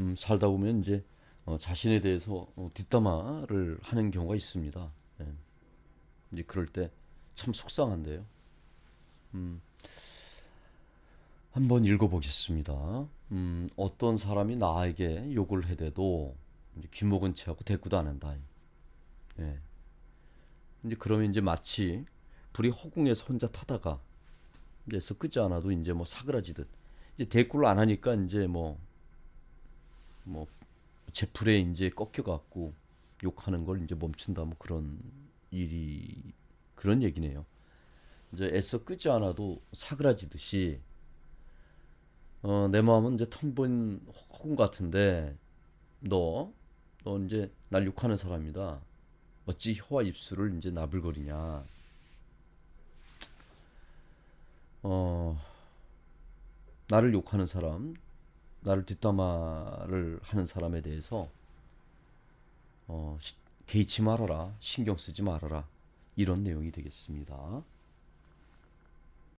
음, 살다 보면 이제 어, 자신에 대해서 어, 뒷담화를 하는 경우가 있습니다. 예. 이제 그럴 때 참 속상한데요. 음, 한번 읽어보겠습니다. 음, 어떤 사람이 나에게 욕을 해대도 귀먹은 채하고 대꾸도 안 한다. 예. 이제 그러면 이제 마치 불이 허공에서 혼자 타다가 이제 서 끄지 않아도 이제 뭐 사그라지듯 이제 대꾸를 안 하니까 이제 뭐 뭐 제풀에 이제 꺾여갖고 욕하는 걸 이제 멈춘다 뭐 그런 일이 그런 얘기네요. 이제 애써 끄지 않아도 사그라지듯이 어, 내 마음은 이제 텅빈 허공 같은데 너, 너 이제 날 욕하는 사람이다. 어찌 혀와 입술을 이제 나불거리냐. 어, 나를 욕하는 사람, 나를 뒷담화를 하는 사람에 대해서 어, 시- 개의치 말아라, 신경 쓰지 말아라 이런 내용이 되겠습니다.